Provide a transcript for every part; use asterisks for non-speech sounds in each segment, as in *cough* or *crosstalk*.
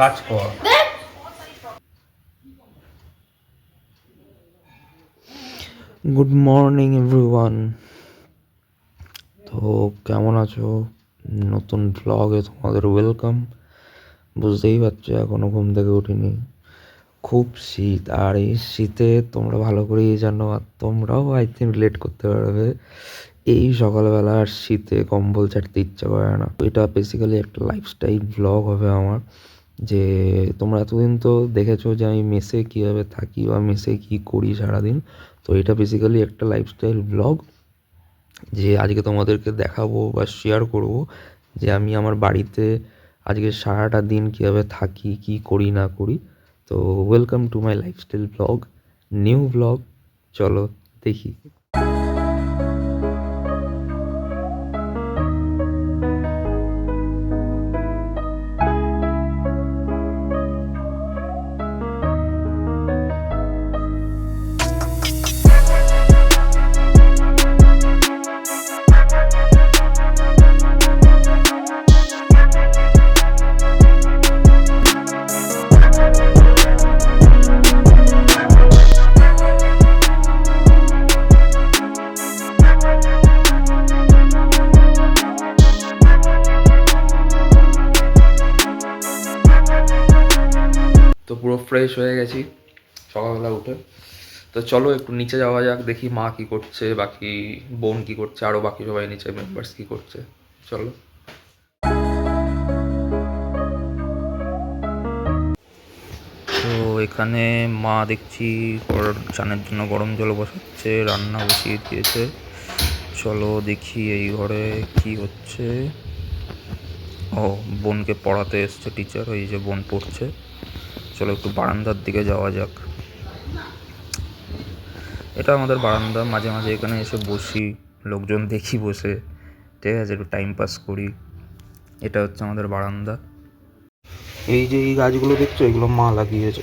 কাজ কর। Good morning everyone তো কেমন আছো? নতুন ব্লগে তোমাদের ওয়েলকাম বুঝতেই পারছ, এখনও ঘুম থেকে উঠিনি। খুব শীত, আর এই শীতে তোমরা ভালো করেই জানো, আর তোমরাও আই থিঙ্ক রিলেট করতে পারবে, এই সকালবেলা আর শীতে কম্বল ছাড়তে ইচ্ছা করে না। এটা বেসিক্যালি একটা লাইফস্টাইল ব্লগ হবে আমার। যে তোমরা এতদিন তো দেখেছ যে আমি মেসে কীভাবে থাকি বা মেসে কী করি সারাদিন। তো এটা বেসিক্যালি একটা লাইফস্টাইল ব্লগ যে আজকে তোমাদেরকে দেখাবো বা শেয়ার করব যে আমি আমার বাড়িতে আজকে সারাটা দিন কীভাবে থাকি, কী করি, না করি। তো welcome to my lifestyle blog new blog চলো দেখি। ফ্রেশ হয়ে গেছি, সকালবেলা উঠে। তো চলো একটু নিচে যাওয়া যাক, দেখি মা কি করছে, বাকি বোন কি করছে আরও বাকি সবাই নিচে মেম্বার্স কি করছে। চলো। তো এখানে মা দেখছি চানের জন্য গরম জল বসাচ্ছে, রান্না বসিয়ে দিয়েছে। চলো দেখি এই ঘরে কি হচ্ছে। ও, বোনকে পড়াতে এসছে টিচার ওই যে বোন পড়ছে। চলো একটু বারান্দার দিকে যাওয়া যাক। এটা আমাদের বারান্দা, মাঝে মাঝে এখানে এসে বসি, লোকজন দেখি বসে। ঠিক আছে, একটু টাইম পাস করি। এটা হচ্ছে আমাদের বারান্দা। এই যে এই গাছগুলো দেখছ, এগুলো মা লাগিয়েছে।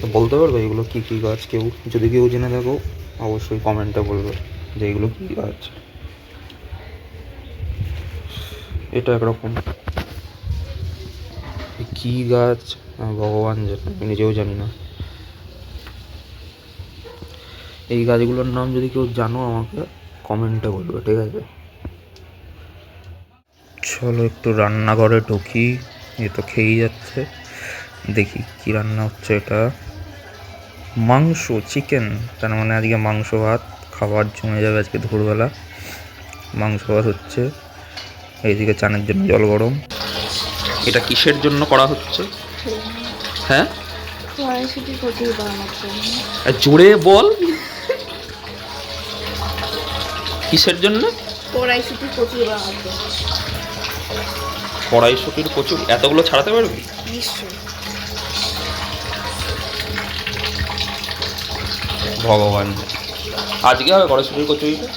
তো বলতে পারবে এগুলো কী কী গাছ? কেউ, যদি কেউ জেনে থাকো, অবশ্যই কমেন্টে বলবে যে এগুলো কী গাছ? এটা একরকম। কী গাছ? ভগবান জানে, আমি নিজেও জানি না। এই গাছগুলোর নাম যদি কেউ জানো আমাকে কমেন্টে বলবে, ঠিক আছে? চলো একটু রান্নাঘরে ঢুকি, এ তো খেয়েই যাচ্ছে। দেখি কি রান্না হচ্ছে এটা। মাংস চিকেন তার মানে আজকে মাংস ভাত, খাবার জমে যাবে আজকে দুপুরবেলা মাংস ভাত হচ্ছে, এইদিকে চানের জন্য জল গরম। এটা কিসের জন্য করা হচ্ছে? হ্যাঁ? কচুরি জোরে বল। কিসের জন্য? কড়াইশুটি কচুরি। কড়াইশুটির প্রচুর এতগুলো ছাড়াতে পারবি? ভগবান। আজকে হবে কড়াইশুটির কচুরিটা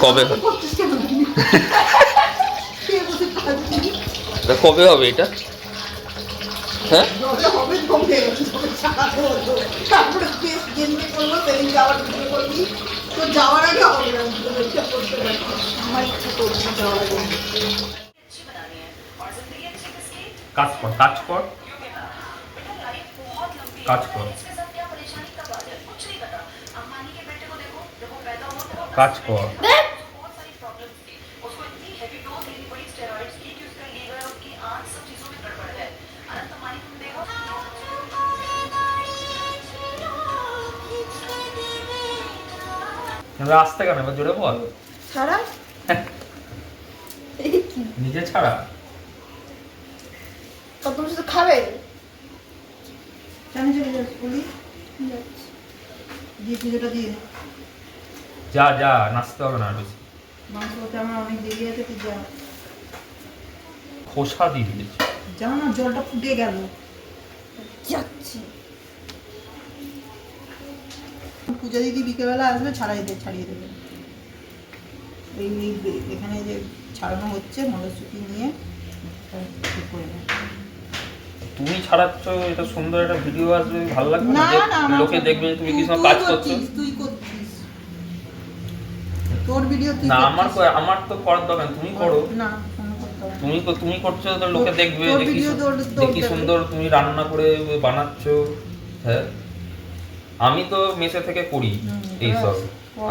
কবে হবে? তা কবে হবে এটা? হ্যাঁ? এটা কাজ কর কাজ কর। কাজ কর। কাজ কর। আসতে কেন? এবার জোরে বল। ছাড়া? এই *laughs* কি নিজে ছাড়া? কত শুধু খাবে? জানি চলে যাচ্ছি বলি। দিয়ে পুজোটা দিয়ে যা যা নাচতে হবে না বেশি। মাংস করতে আমার অনেক দেরি আছে তুই যা। খোসা দিয়ে দিয়েছি। যা না জলটা ফুটে গেল। যাচ্ছি। পূজা দিদি বিকেলবেলা আসবে ছাড়াই দে ছাড়িয়ে দেবে। এই এখানে যে ছাড়ানো হচ্ছে মটরশুটি নিয়ে ঠিক করে। তুমি ছাড়াচ্ছ এটা সুন্দর একটা ভিডিও আসবে ভালো লাগবে না লোকে দেখবে তুমি কি সময় তুই কাজ করছ? তুই করছিস। তোর ভিডিও তুই না আমার আমার তো করার দরকার তুমি করো। না। তুমি তো- তুমি করছ তো লোকে দেখবে সুন্দর তুমি রান্না করে বানাচ্ছ। হ্যাঁ? আমি তো মেসে থেকে করি এইসব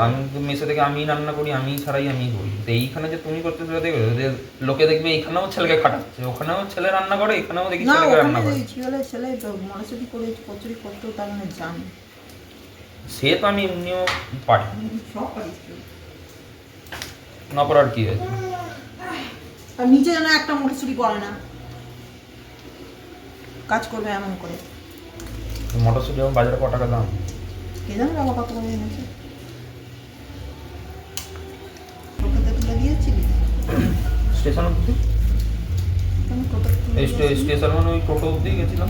আমি তো মেসে থেকে আমি রান্না করি আমি ছাড়াই আমি করি। তো এইখানে যে তুমি করতে সেটা দেখবে যে লোকে দেখবে এখানেও ছেলেকে খাটাচ্ছে ওখানেও ছেলে রান্না করে এখানেও দেখি ছেলেকে ওখানে রান্না করে ছেলে ছেলে তো মনসুটি করে কচুরি করতেও তার মানে জানি। সে তো আমি এমনিও পারি। না পারার কি আছে? আর নিচে যেন একটা মটরশুটি করে না। কাজ করবে এমন করে। মটরশুটি বাজারে ক টাকা দাম? কে জানে বাবা কত করে এনেছে টোটোতে তুলে দিয়েছিলি স্টেশন অব্দি মানে ওই টোটো অব্দি গেছিলাম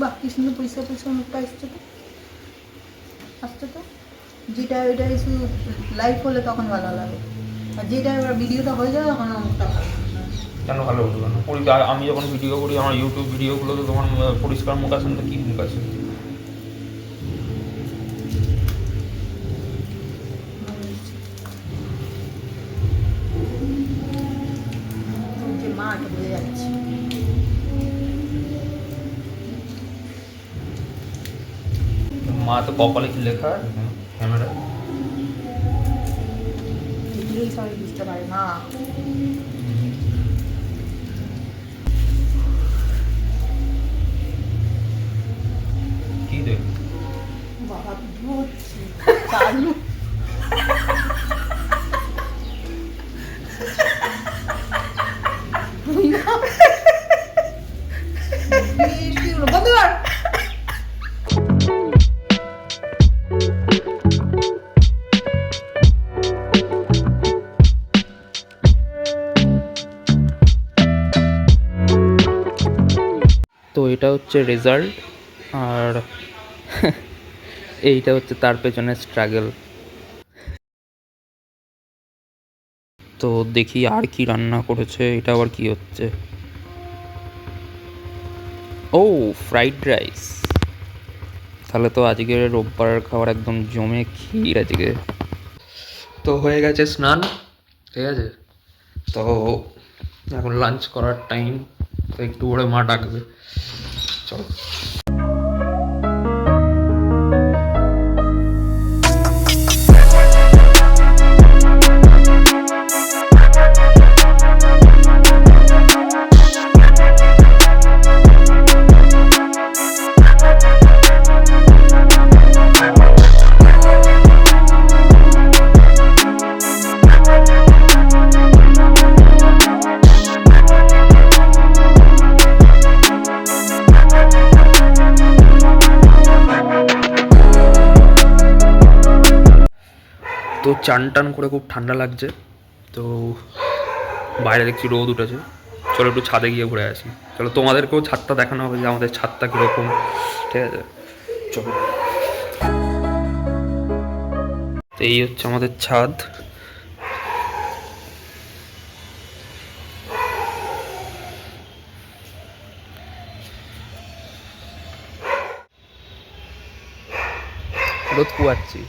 বাহ কি সুন্দর পরিষ্কার মুখটা এসছে তো আসছে তো যেটা ওইটা লাইভ হলে তখন ভালো লাগে আর যেটা ভিডিওটা হয়ে যায় তখন ভালো না। কেন ভালো উঠবে না? পরি- আমি যখন ভিডিও করি আমার ইউটিউব ভিডিওগুলোতে তোমার আহ, পরিষ্কার মুখ আছে? না তো কী মুখ আছে মা তো কপালে কি লেখা ক্যামেরা বুঝতে পারে মা তো এটা হচ্ছে রেজাল্ট আর *laughs* এইটা হচ্ছে তার পেছনে স্ট্রাগল তো দেখি আর কি রান্না করেছে, এটা আবার কি হচ্ছে? ও ফ্রাইড রাইস তাহলে তো আজকে রোববারের খাবার একদম জমে ক্ষীর আজকে। তো হয়ে গেছে স্নান, ঠিক আছে? তো এখন লাঞ্চ করার টাইম তো একটু পরে মা ডাকবে চলো তো চান টান করে খুব ঠান্ডা লাগছে। তো বাইরে দেখছি রোদ উঠেছে। চলো একটু ছাদে গিয়ে ঘুরে আসি। চলো তোমাদেরকেও ছাদটা দেখানো হবে যে আমাদের ছাদটা কীরকম। ঠিক আছে? চলো। এই হচ্ছে আমাদের ছাদ। রোদ পুয়াচ্ছি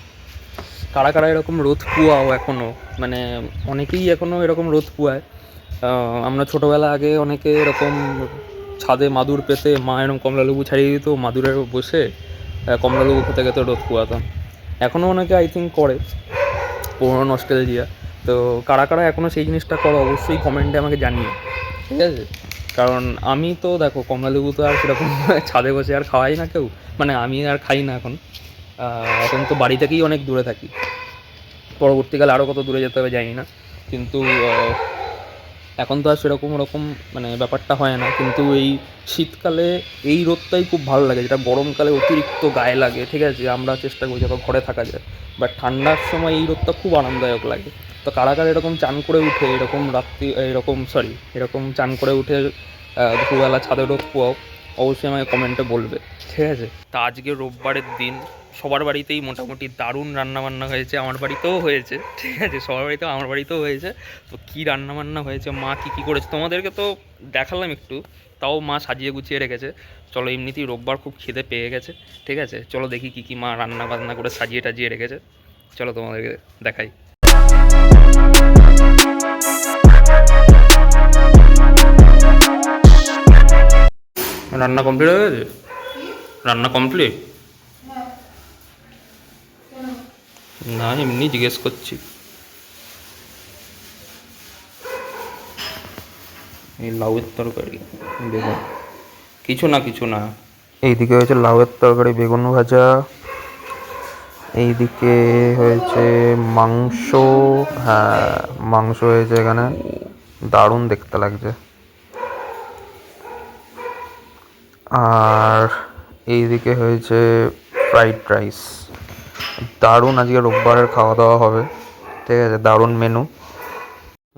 কারা কারা এরকম রোদ পুয়াও এখনও মানে অনেকেই এখনও এরকম রোদ পুয়ায়। আমরা ছোটোবেলা আগে অনেকে এরকম ছাদে মাদুর পেতে মা এরকম কমলা লেবু ছাড়িয়ে দিত মাদুরে বসে আহ, কমলা লেবু খেতে খেতে রোদ পুয়াতাম। এখনও অনেকে আই থিঙ্ক করে পুরোনো নস্টেলজিয়া তো কারা কারা এখনও সেই জিনিসটা করো অবশ্যই কমেন্টে আমাকে জানিয়ে ঠিক আছে? কারণ আমি তো দেখো কমলা লেবু তো আর সেরকম ছাদে বসে আর খাওয়াই না কেউ। মানে আমি আর খাই না এখন। এখন তো বাড়ি থেকেই অনেক দূরে থাকি। পরবর্তীকালে আরও কত দূরে যেতে হবে জানি না। কিন্তু এখন তো আর সেরকম ওরকম মানে ব্যাপারটা হয় না। কিন্তু এই শীতকালে এই রোদটাই খুব ভালো লাগে। যেটা গরমকালে অতিরিক্ত গায়ে লাগে, ঠিক আছে? আমরা চেষ্টা করি যাতে ঘরে থাকা যায়। বাট ঠান্ডার সময় এই রোদটা খুব আরামদায়ক লাগে। তো কারা কারা এরকম চান করে উঠে, এরকম রাত্রি, এরকম সরি এরকম চান করে উঠে দুপুরবেলা ছাদে রোদ পোয়াও অবশ্যই আমাকে কমেন্টে বলবে। ঠিক আছে? তা আজকে রোববারের দিন সবার বাড়িতেই মোটামুটি দারুণ রান্নাবান্না হয়েছে, আমার বাড়িতেও হয়েছে, ঠিক আছে? সবার বাড়িতেও, আমার বাড়িতেও হয়েছে। তো কী রান্নাবান্না হয়েছে, মা কী কী করেছে? তোমাদেরকে তো দেখালাম একটু, তাও মা সাজিয়ে গুছিয়ে রেখেছে। চলো, এমনিতেই রোববার খুব খিদে পেয়ে গেছে, ঠিক আছে? চলো দেখি কী কী মা রান্না বান্না করে সাজিয়ে টাজিয়ে রেখেছে। চলো, তোমাদেরকে দেখাই। রান্না কমপ্লিট হয়ে গেছে? রান্না কমপ্লিট? না, এমনি জিজ্ঞেস করছি। এই লাউয়ের তরকারি, বেগুন। কিছু না কিছু না। এইদিকে হয়েছে লাউয়ের তরকারি, বেগুন ভাজা। এইদিকে হয়েছে মাংস। হ্যাঁ মাংস হয়েছে এখানে। দারুণ দেখতে লাগছে। আর এইদিকে হয়েছে ফ্রাইড রাইস। দারুণ আজকে রোববারের খাওয়া দাওয়া হবে। ঠিক আছে, দারুণ মেনু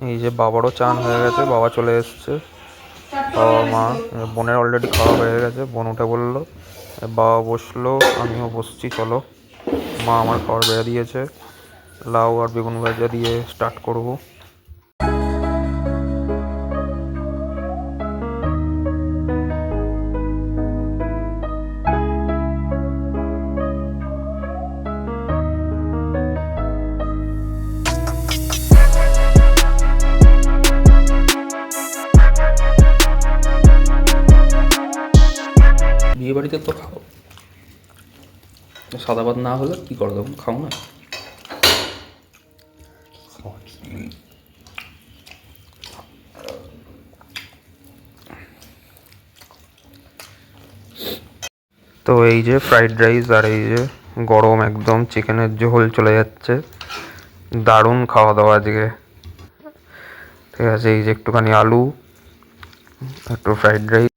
এই যে বাবারও চান হয়ে গেছে, বাবা চলে এসছে। বাবা, মা, বোনের অলরেডি খাওয়া হয়ে গেছে, বোন উঠে বলল বাবা বসল, আমিও বসছি, চলো। মা আমার খাবার বেড়ে দিয়েছে, লাউ আর বেগুন ভাজা দিয়ে স্টার্ট করব। সাদা ভাত না হলে কি করো তখন খাও না? তো এই যে ফ্রাইড রাইস আর এই যে গরম একদম চিকেনের ঝোল চলে যাচ্ছে। দারুণ খাওয়া দাওয়া আজকে। ঠিক আছে, এই যে একটুখানি আলু, একটু ফ্রাইড রাইস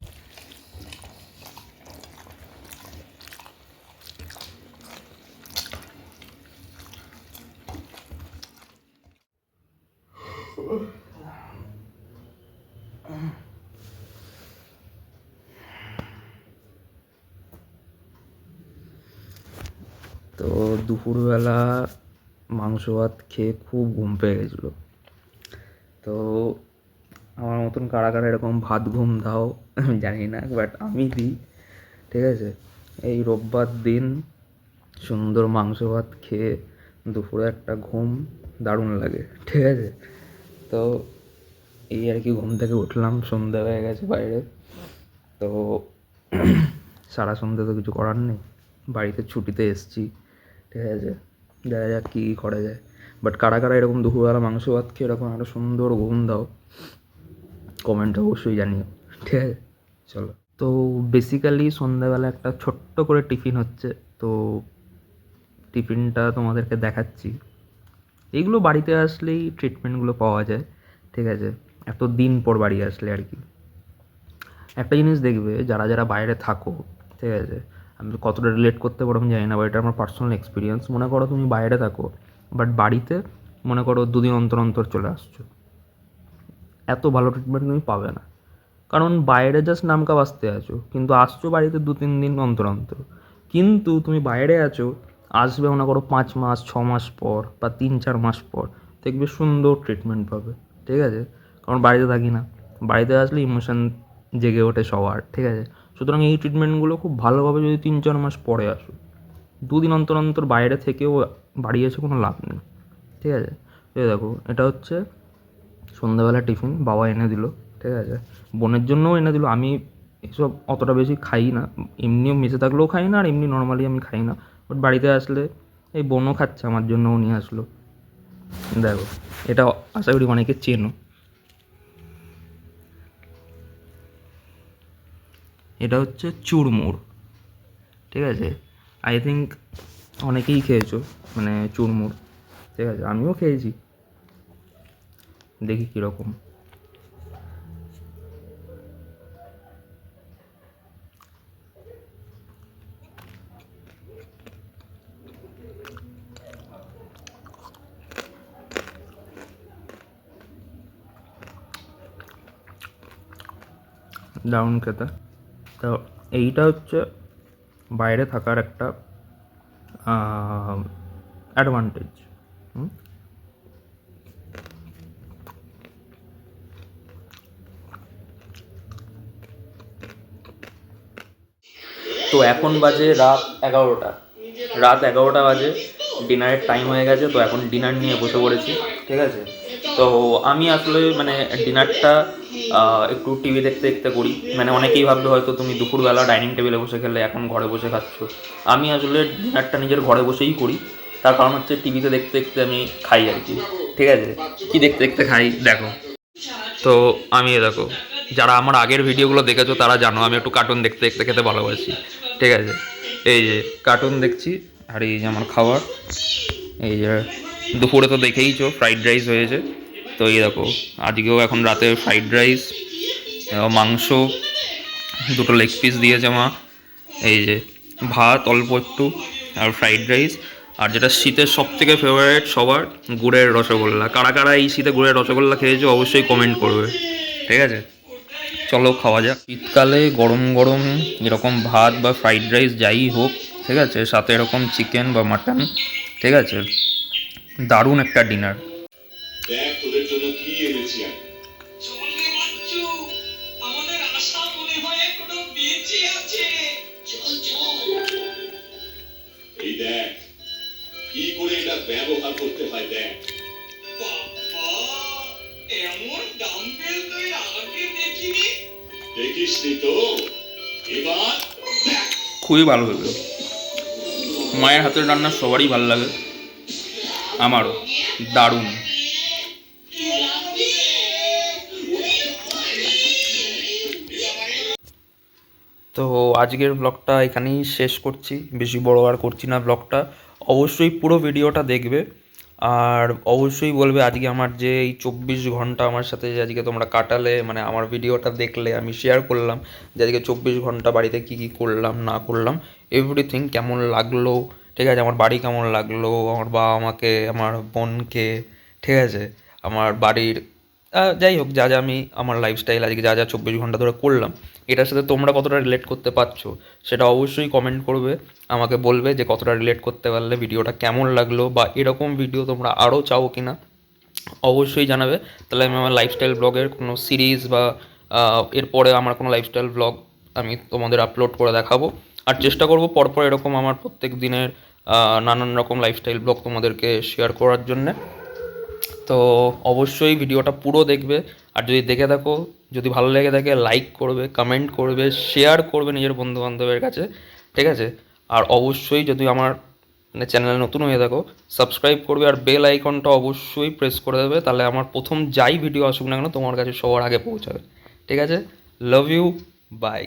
তো দুপুরবেলা মাংস ভাত খেয়ে খুব ঘুম পেয়ে গেছিল। তো আমার মতন কারা কারা এরকম ভাত ঘুম দাও, আমি জানি না বাট আমি দিই, ঠিক আছে? এই রোববার দিন সুন্দর মাংস ভাত খেয়ে দুপুরে একটা ঘুম দারুণ লাগে, ঠিক আছে? তো এই আর কি ঘুম থেকে উঠলাম সন্ধ্যা হয়ে গেছে বাইরে। তো সারা সন্ধ্যে তো কিছু করার নেই, বাড়িতে ছুটিতে এসছি। ঠিক আছে? দেখা যাক কী করা যায়। বাট কারা কারা এরকম দুপুরবেলা মাংস ভাত খেয়ে এরকম একটা সুন্দর ঘুম দাও কমেন্টে অবশ্যই জানিও। ঠিক আছে? চলো। তো বেসিক্যালি সন্ধ্যাবেলা একটা ছোট্ট করে টিফিন হচ্ছে। তো টিফিনটা তোমাদেরকে দেখাচ্ছি। এইগুলো বাড়িতে আসলেই ট্রিটমেন্টগুলো পাওয়া যায়। ঠিক আছে? এত দিন পর বাড়ি আসলে আর কি। একটা জিনিস দেখবে, যারা যারা বাইরে থাকো, ঠিক আছে? আমি কতটা রিলেট করতে পারো আমি জানি না বা এটা আমার পার্সোনাল এক্সপিরিয়েন্স মনে করো তুমি বাইরে থাকো বাট বাড়িতে মনে করো দুদিন অন্তর অন্তর চলে আসছো। এত ভালো ট্রিটমেন্ট তুমি পাবে না। কারণ বাইরে জাস্ট নামকা বাঁচতে আছো, কিন্তু আসছো বাড়িতে দু তিন দিন অন্তর অন্তর। কিন্তু তুমি বাইরে আছো, আসবে মনে করো পাঁচ মাস, ছ মাস পর বা তিন চার মাস পর, দেখবে সুন্দর ট্রিটমেন্ট পাবে, ঠিক আছে? কারণ বাড়িতে থাকি না। বাড়িতে আসলে ইমোশন জেগে ওঠে সবার, ঠিক আছে? সুতরাং এই ট্রিটমেন্টগুলো খুব ভালোভাবে যদি তিন চার মাস পরে আসো দুদিন অন্তর অন্তর বাইরে থেকেও বাড়ি এসে কোনো লাভ নেই, ঠিক আছে? এই দেখো, এটা হচ্ছে সন্ধ্যাবেলা টিফিন, বাবা এনে দিল, ঠিক আছে? বোনের জন্যও এনে দিল, আমি এসব অতটা বেশি খাই না, এমনিও মেসে থাকলেও খাই না, আর এমনি নর্মালি আমি খাই না। বাট বাড়িতে আসলে এই বোনও খাচ্ছে, আমার জন্যও নিয়ে আসলো। দেখো, এটা আশা করি অনেকে চেনো। এটা হচ্ছে চুরমুর, ঠিক আছে? আই থিঙ্ক অনেকেই খেয়েছো মানে চুরমুর, ঠিক আছে? আমিও খেয়েছি। দেখি কীরকম। দারুণ খেতে। তো এইটা হচ্ছে বাইরে থাকার একটা অ্যাডভান্টেজ তো এখন বাজে রাত এগারোটা। রাত এগারোটা বাজে, ডিনারের টাইম হয়ে গেছে, তো এখন ডিনার নিয়ে বসে পড়েছি, ঠিক আছে? তো আমি আসলে মানে ডিনারটা একটু টিভি দেখতে দেখতে করি। মানে অনেকেই ভাববে হয়তো তুমি দুপুরবেলা ডাইনিং টেবিলে বসে খেলে এখন ঘরে বসে খাচ্ছ। আমি আসলে ডিনারটা নিজের ঘরে বসেই করি। তার কারণ হচ্ছে টিভিতে দেখতে দেখতে আমি খাই আর কি। ঠিক আছে? কি দেখতে দেখতে খাই? দেখো। তো আমি দেখো, যারা আমার আগের ভিডিওগুলো দেখেছ তারা জানো, আমি একটু কার্টুন দেখতে দেখতে খেতে ভালোবাসি। ঠিক আছে? এই যে কার্টুন দেখছি, আর এই যে আমার খাবার এই যে, দুপুরে তো দেখেইছো ফ্রাইড রাইস হয়েছে। তো এই দেখো, আজকেও এখন রাতে ফ্রাইড রাইস মাংস, দুটো লেগ পিস দিয়েছে মা। এই যে ভাত, অল্প একটু, আর ফ্রাইড রাইস আর যেটা শীতের সব থেকে ফেভারিট সবার, গুড়ের রসগোল্লা। কারা কারা এই শীতে গুড়ের রসগোল্লা খেয়েছো অবশ্যই কমেন্ট করবে, ঠিক আছে? চলো খাওয়া যাক। শীতকালে গরম গরম এরকম ভাত বা ফ্রাইড রাইস যাই হোক, ঠিক আছে, সাথে এরকম চিকেন বা মাটন ঠিক আছে, দারুণ একটা ডিনার দেখ তোদের জন্য কি এনেছি আমি। চলে বাচ্চু আমাদের আশা মনে হয় এখনও বেঁচে আছে। চল চল। এই দেখ কি করে এটা ব্যবহার করতে হয় দেখ। বাবা এমন ডাম্বেল তুই আগে দেখিনি। দেখিসনি তো? এবার খুবই ভালো হলো মায়ের হাতের রান্না সবারই ভালো লাগে। আমারও। দারুণ। তো আজকের ব্লগটা এখানেই শেষ করছি। বেশি বড় আর করছি না ব্লগটা অবশ্যই পুরো ভিডিওটা দেখবে। আর অবশ্যই বলবে আজকে আমার যে এই চব্বিশ ঘণ্টা আমার সাথে যে আজকে তোমরা কাটালে মানে আমার ভিডিওটা দেখলে, আমি শেয়ার করলাম যে আজকে চব্বিশ ঘণ্টা বাড়িতে কী কী করলাম, না করলাম এভরিথিং কেমন লাগল, ঠিক আছে? আমার বাড়ি কেমন লাগল? আমার বাবা মাকে, আমার বোনকে, ঠিক আছে? আমার বাড়ির যাই হোক, যা যা আমি, আমার লাইফস্টাইল আজকে যা যা চব্বিশ ঘণ্টা ধরে করলাম এটার সাথে তোমরা কতটা রিলেট করতে পারছ, সেটা অবশ্যই কমেন্ট করবে, আমাকে বলবে যে কতটা রিলেট করতে পারলে ভিডিওটা কেমন লাগল বা এরকম ভিডিও তোমরা আরও চাও কি না অবশ্যই জানাবে। তাহলে আমি আমার লাইফস্টাইল ব্লগের কোনো সিরিজ বা এরপরে আমার কোনো লাইফস্টাইল ব্লগ আমি তোমাদের আপলোড করে দেখাবো। আর চেষ্টা করব পরপর এরকম আমার প্রত্যেক দিনের নানান রকম লাইফস্টাইল ব্লগ তোমাদেরকে শেয়ার করার জন্যে। তো অবশ্যই ভিডিওটা পুরো দেখবে। আর যদি দেখে থাকো, যদি ভালো লেগে থাকে লাইক করবে কমেন্ট করবে শেয়ার করবে নিজের বন্ধু বান্ধবের কাছে, ঠিক আছে? আর অবশ্যই যদি আমার মানে চ্যানেলে নতুন হয়ে থাকো সাবস্ক্রাইব করবে আর বেল আইকনটা অবশ্যই প্রেস করে দেবে, তাহলে আমার প্রথম যাই ভিডিও আসুক না কেন, তোমার কাছে সবার আগে পৌঁছাবে, ঠিক আছে? Love you by